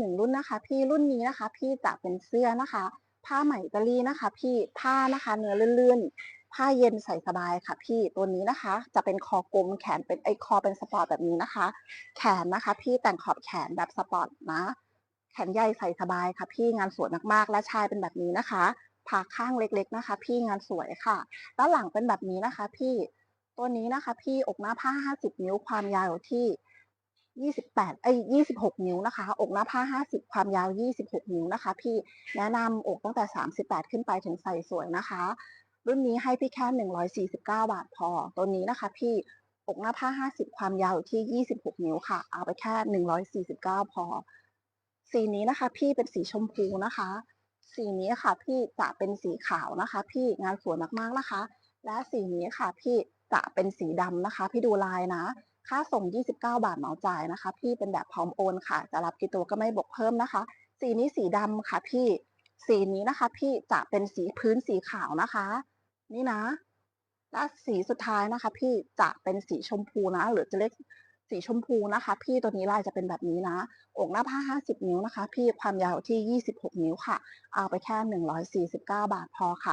หนึ่งรุ่นนะคะ พี่รุ่นนี้นะคะ พี่จะเป็นเสื้อนะคะ ผ้าไหมอิตาลีนะคะ พี่ผ้านะคะเนื้อลื่นๆ ผ้าเย็นใส่สบายค่ะ พี่ตัวนี้นะคะ จะเป็นคอกลมแขนเป็นไอคอเป็นสปอร์ตแบบนี้นะคะ แขนนะคะ พี่แต่งขอบแขนแบบสปอร์ตนะแขนใหญ่ใส่สบายค่ะ พี่งานสวยมากๆ และชายเป็นแบบนี้นะคะผ่าข้างเล็กๆนะคะ พี่งานสวยค่ะ ด้านหลังเป็นแบบนี้นะคะ พี่ตัวนี้นะคะ พี่อกหน้าผ้า 50 นิ้วความยาวที่ 28เอ้ย26 นิ้วนะคะ อกหน้าผ้า 50 ความยาว 26 นิ้วนะคะ พี่แนะนำอกตั้งแต่ 38 ขึ้นไปถึงใส่สวยนะคะ รุ่นนี้ให้พี่แค่ 149 บาทพอ ตัวนี้นะคะ พี่อกหน้าผ้า 50 ความยาวที่ 26 นิ้วค่ะ เอาไปแค่ 149 พอ สีนี้นะคะ พี่เป็นสีชมพูนะคะ สีนี้ค่ะ พี่จะเป็นสีขาวนะคะ พี่งานสวยมากๆนะคะ และสีนี้ค่ะ พี่จะเป็นสีดำนะคะ พี่ดูลายนะ ค่าส่ง 29 บาทเหมาจ่ายนะคะ พี่เป็นแบบพร้อมโอนค่ะ จะรับกี่ตัวก็ไม่บวกเพิ่มนะคะ สีนี้สีดำค่ะพี่ สีนี้นะคะ พี่จะเป็นสีพื้นสีขาวนะคะ นี่นะ และสีสุดท้ายนะคะ พี่จะเป็นสีชมพูนะ หรือจะเรียกสีชมพูนะคะ พี่ตัวนี้ลายจะเป็นแบบนี้นะ อกหน้าผ้า 50 นิ้วนะคะ พี่ความยาวที่ 26 นิ้วค่ะ เอาไปแค่ 149 บาทพอค่ะ